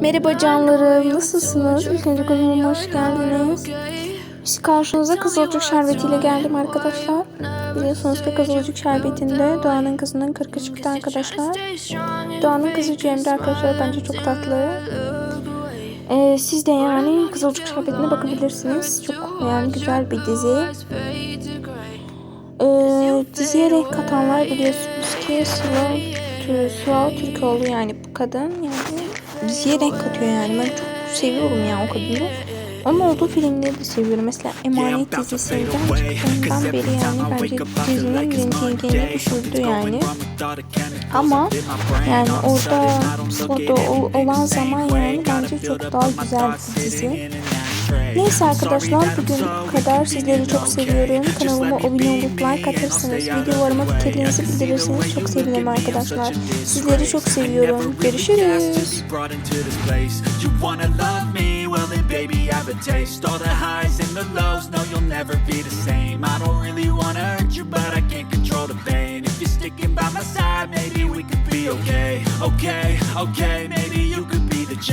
Merhaba canlarım, nasılsınız? İlk önce kanalıma hoş geldiniz. Biz karşınıza Kızılcık şerbetiyle geldim arkadaşlar. Biliyorsunuz ki Kızılcık şerbetinde Doğan'ın kızının kırkı çıktı arkadaşlar. Doğan'ın kızı Cemre arkadaşlar bence çok tatlı. Ee, siz de yani Kızılcık şerbetine bakabilirsiniz. Çok yani güzel bir dizi. Ee, diziye renk katanlar biliyorsunuz ki Sıla, Sıla Türkoğlu yani bu kadın yani diziye renk katıyor yani ben çok seviyorum ya o kadını. Onun olduğu filmleri de seviyorum. Mesela Emanet dizisinden çıktığından beri yani bence dizinin reytingini düşürdü yani. Ama yani orada Sıla'da ol- olan zaman yani bence çok daha güzel bir dizi. Neyse arkadaşlar bugün bu kadar. Sizleri çok seviyorum. Kanalıma abone olup like atarsanız, videolarıma fikirlerinizi bildirirseniz çok sevinirim arkadaşlar. Sizleri çok seviyorum. Görüşürüz. okay. Okay, okay, maybe you could be the change.